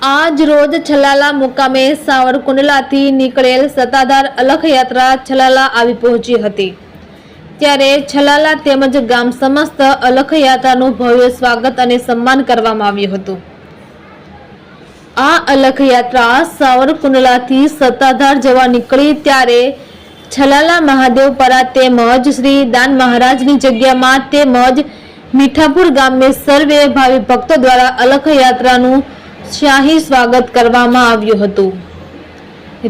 આજ રોજ છલાલા મુકામે સાવરકુંડલાથી નીકળેલ સત્તાધાર અલખ છલાલા આવી પહોંચી હતી. ત્યારે છલાલા તેમજ ગામ સમસ્ત અલખ યાત્રાનું ભવ્ય સ્વાગત અને સન્માન કરવામાં આવ્યું હતું. આ અલખ યાત્રા સાવરકુંડલાથી સત્તાધાર જવા નીકળી ત્યારે છલાલા મહાદેવપરા તેમજ શ્રી દાન મહારાજની જગ્યામાં તેમજ મીઠાપુર ગામે સર્વે ભાવિ ભક્તો દ્વારા અલખ યાત્રાનું શાહી સ્વાગત કરવામાં આવ્યું હતું.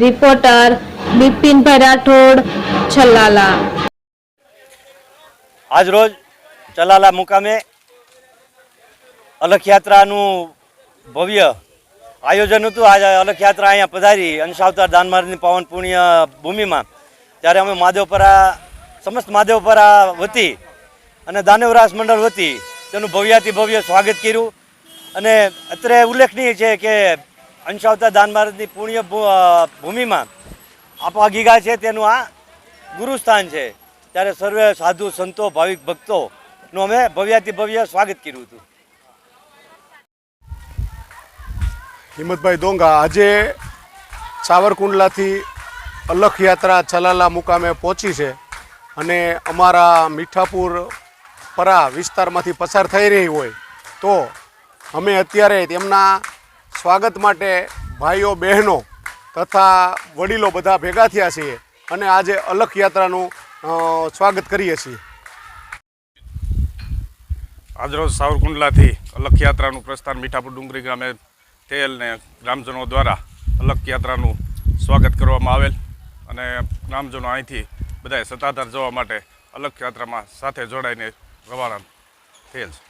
રિપોર્ટર બિપિનભાઈ રાઠોડ છલાલા. આજ રોજ ચલાલા મુકામે અલખયાત્રાનું ભવ્ય આયોજન હતું. આજે અલખ યાત્રા અહીંયા પધારી અંશાવતાર દાનમાર્ગની પાવન પુણ્ય ભૂમિમાં. ત્યારે અમે માધવપરા, સમસ્ત માધવપરા વતી અને દાનવરાસ મંડળ વતી તેનું ભવ્યાતિ ભવ્ય સ્વાગત કર્યું. અને અત્રે ઉલ્લેખનીય છે કે અંશાવતા દાન મહારાજની પુણ્ય ભૂમિમાં આપા ગીગા છે, તેનું આ ગુરુસ્થાન છે. ત્યારે સર્વે સાધુ, સંતો, ભાવિક ભક્તોનું અમે ભવ્યાતિ ભવ્ય સ્વાગત કર્યું હતું. હિંમતભાઈ ડોંગા આજે સાવરકુંડલાથી અલખ યાત્રા છલાલા મુકામે પહોંચી છે અને અમારા મીઠાપુર પરા વિસ્તારમાંથી પસાર થઈ રહી હોય તો અમે અત્યારે તેમના સ્વાગત માટે ભાઈઓ, બહેનો તથા વડીલો બધા ભેગા થયા છીએ અને આજે અલખ યાત્રાનું સ્વાગત કરીએ છીએ. આજરોજ સાવરકુંડલાથી અલખ યાત્રાનું પ્રસ્થાન મીઠાપુર ડુંગરી ગામે તેલ ને ગ્રામજનો દ્વારા અલખ યાત્રાનું સ્વાગત કરવામાં આવેલ અને ગ્રામજનો અહીંથી બધાએ સત્તાધાર જવા માટે અલખ યાત્રામાં સાથે જોડાઈને રવાના થયેલ છે.